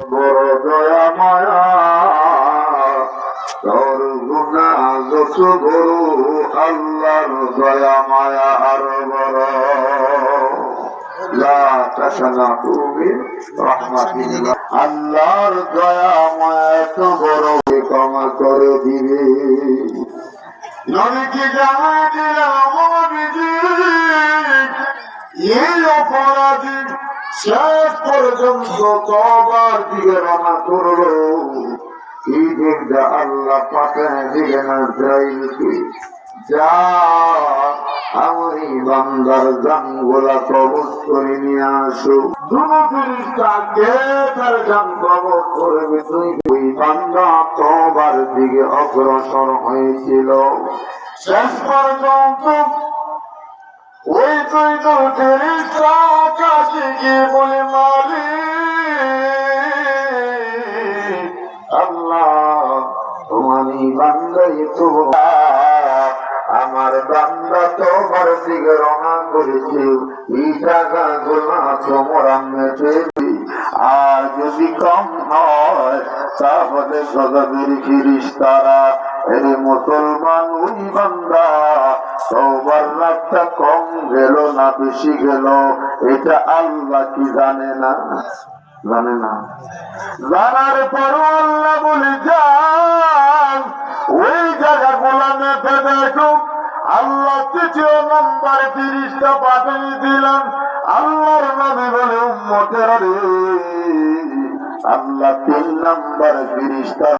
বড় দয়া মায়া তোর গুণা যত আল্লাহর দয়া, মায়া, আর বড়। আল্লাহর দয়া মায়া তো বড় ক্ষমা করে দিবে নবীকে দিলাম অপরাধী শেষ পর্যন্ত তবার দিকে রওনা করল। আল্লাহ পাঠায় দিকে না যা আমি বান্দার জানগুলা কবজ করে নিয়ে আসো। দুনো তার জান কবজ করবে তুই ওই বান্দা দিকে অগ্রসর হয়েছিল। শেষ পর্যন্ত ওই তুই তো কাছে আমার বান্দা তোমার দিকে রওনা করেছে। আর যদি কম হয়, তাহলে সদাবের ফিরিস তারা এরে মুসলমান ওই বান্দা, সবার রাতটা কম গেল না বেশি গেল, এটা আল্লাহ কি জানে না? জানে না। জানার পর আল্লাহ বলে যান, ওই জায়গা গোলা মেপে দেখো আল্লাহ তৃতীয় নম্বর তিরিশটা পাঠিয়ে দিলাম আল্লাহর নবী বলে, উম্মতের রে, আল্লাহ তিন নম্বর তিরিশটা